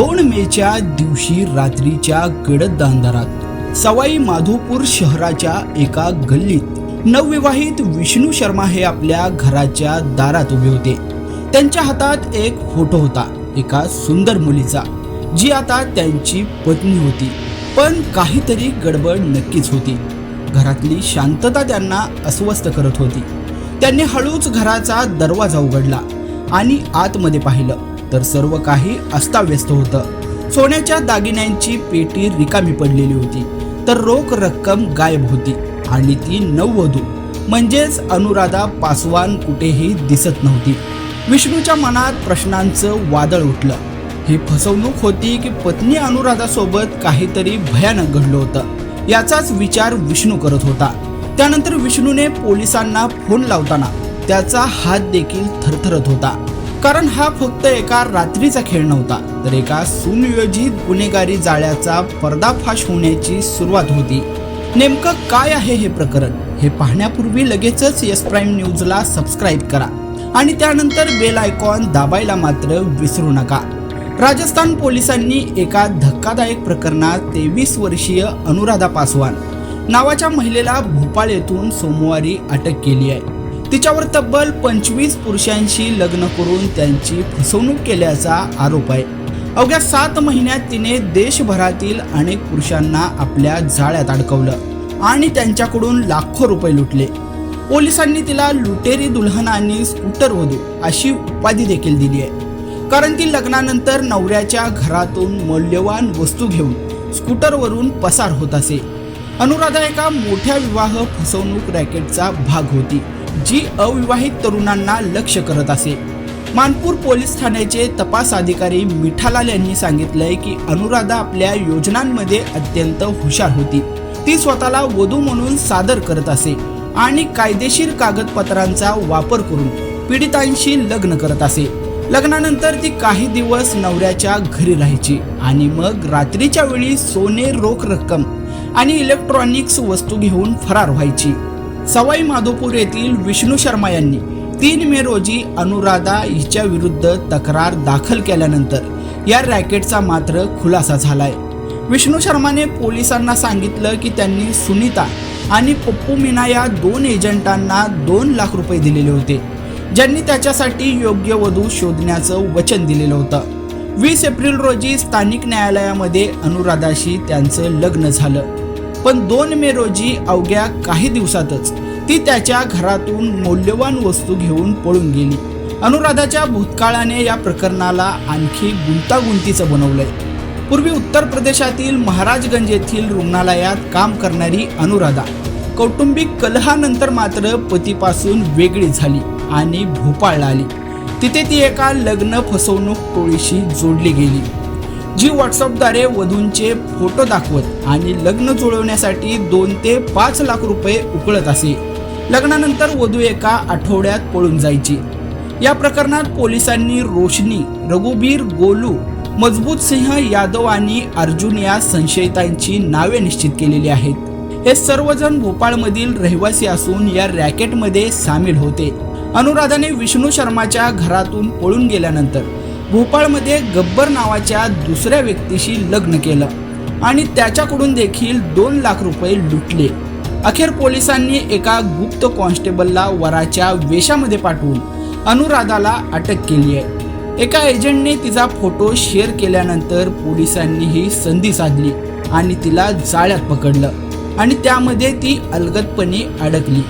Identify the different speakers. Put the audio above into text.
Speaker 1: दोन मेच्या दिवशी रात्रीच्या गडद अंधारात सवाई माधोपूर शहराच्या एका गल्लीत नवविवाहित विष्णू शर्मा हे आपल्या घराच्या दारात उभे होते. त्यांच्या हातात एक फोटो होता एका सुंदर मुलीचा जी आता त्यांची पत्नी होती. पण काहीतरी गडबड नक्कीच होती. घरातली शांतता त्यांना अस्वस्थ करत होती. त्यांनी हळूच घराचा दरवाजा उघडला आणि आतमध्ये पाहिलं. तर सर्व काही अस्ताव्यस्त होतं. सोन्याच्या दागिन्यांची पेटी रिकामी पडलेली होती. तर रोख रक्कम गायब होती. आणि ती नववधू म्हणजेच अनुराधा पासवान कुठेही दिसत नव्हती. विष्णूच्या मनात प्रश्नांचं वादळ उठलं. ही फसवणूक होती की पत्नी अनुराधासोबत काहीतरी भयानक घडलं होतं. याचाच विचार विष्णू करत होता. त्यानंतर विष्णूने पोलिसांना फोन लावताना त्याचा हात देखील थरथरत होता. कारण हा फक्त एका रात्रीचा खेळ नव्हता तर एका सुनियोजित गुन्हेगारी जाळ्याचा पर्दाफाश होण्याची सुरुवात होती. नेमकं काय आहे हे प्रकरण? हे पाहण्यापूर्वी लगेचच यस प्राईम न्यूजला सबस्क्राईब करा आणि त्यानंतर बेल आयकॉन दाबायला मात्र विसरू नका. राजस्थान पोलिसांनी एका धक्कादायक प्रकरणात तेवीस वर्षीय अनुराधा पासवान नावाच्या महिलेला भोपाळ येथून सोमवारी अटक केली आहे. तिच्यावर तब्बल पंचवीस पुरुषांशी लग्न करून त्यांची फसवणूक केल्याचा आरोप आहे. अवघ्या सात महिन्यात तिने देशभरातील अनेक पुरुषांना आपल्या जाळ्यात अडकवलं आणि त्यांच्याकडून लाखो रुपये लुटले. पोलिसांनी तिला लुटेरी दुल्हन आणि स्कूटर वधू अशी उपाधी देखील दिली आहे. कारण ती लग्नानंतर नवऱ्याच्या घरातून मौल्यवान वस्तू घेऊन स्कूटरवरून पसार होत असे. अनुराधा एका मोठ्या विवाह फसवणूक रॅकेटचा भाग होती. जी अविवाहित तरुणांना लक्ष करत असे. मानपूर पोलीस ठाण्याचे तपास अधिकारी मिठालाल यांनी सांगितलंय की अनुराधा आपल्या योजनांमध्ये अत्यंत हुशार होती. ती स्वतःला वधू म्हणून सादर करत असे आणि कायदेशीर कागदपत्रांचा वापर करून पीडितांशी लग्न करत असे. लग्नानंतर ती काही दिवस नवऱ्याच्या घरी राहायची आणि मग रात्रीच्या वेळी सोने रोख रक्कम आणि इलेक्ट्रॉनिक्स वस्तू घेऊन फरार व्हायची. सवाई माधोपूर येथील विष्णू शर्मा यांनी तीन मे रोजी अनुराधा हिच्या विरुद्ध तक्रार दाखल केल्यानंतर या रॅकेटचा मात्र खुलासा झालाय. विष्णू शर्माने पोलिसांना सांगितलं की त्यांनी सुनीता आणि पप्पू मीना या दोन एजंटांना दोन लाख रुपये दिलेले होते ज्यांनी त्याच्यासाठी योग्य वधू शोधण्याचं वचन दिलेलं होतं. वीस एप्रिल रोजी स्थानिक न्यायालयामध्ये अनुराधाशी त्यांचं लग्न झालं. पण दोन मे रोजी अवघ्या काही दिवसातच ती त्याच्या घरातून मौल्यवान वस्तू घेऊन पळून गेली. अनुराधाच्या भूतकाळाने या प्रकरणाला आणखी गुंतागुंतीचं बनवलंय. पूर्वी उत्तर प्रदेशातील महाराजगंज येथील रुग्णालयात काम करणारी अनुराधा कौटुंबिक कलहानंतर मात्र पतीपासून वेगळी झाली आणि भोपाळला आली. तिथे ती एका लग्न फसवणूक टोळीशी जोडली गेली. जी व्हॉट्सअपद्वारे वधूंचे फोटो दाखवत आणि लग्न जुळवण्यासाठी दोन ते पाच लाख रुपये उकळत असे. लग्नानंतर वधू एका आठवड्यात पळून जायची. या प्रकरणात पोलिसांनी रोशनी रघुबीर गोलू मजबूत सिंह यादव आणि अर्जुन या संशयितांची नावे निश्चित केलेली आहेत. हे सर्वजण भोपाळमधील रहिवासी असून या रॅकेटमध्ये सामील होते. अनुराधाने विष्णू शर्माच्या घरातून पळून गेल्यानंतर भोपाळमध्ये गब्बर नावाच्या दुसऱ्या व्यक्तीशी लग्न केलं आणि त्याच्याकडून देखील दोन लाख रुपये लुटले. अखेर पोलिसांनी एका गुप्त कॉन्स्टेबलला वराच्या वेशामध्ये पाठवून अनुराधाला अटक केली आहे. एका एजंटने तिचा फोटो शेअर केल्यानंतर पोलिसांनी ही संधी साधली आणि तिला जाळ्यात पकडलं आणि त्यामध्ये ती अलगदपणे अडकली.